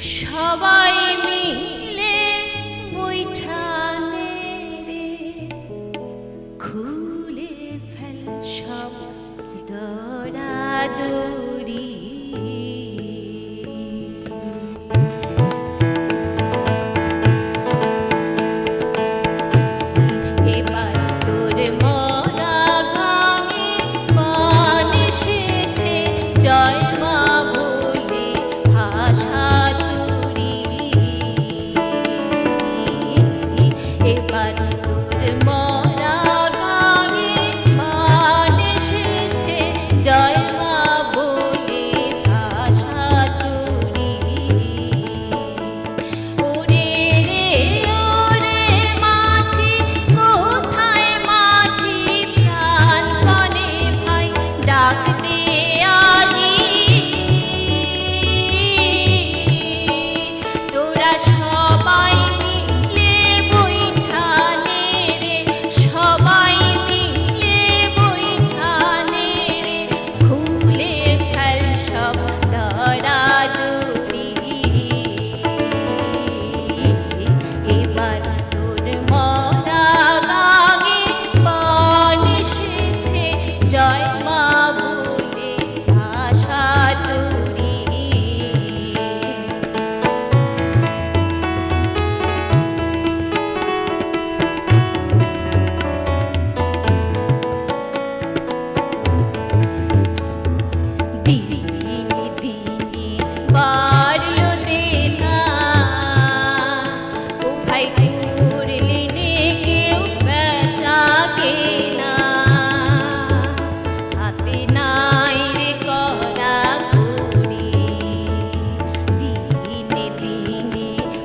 সবাই মিলে বৈঠানে রে। খুলে ফেল সব দৌড়া দৌড় এবার তোর মা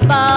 Bye.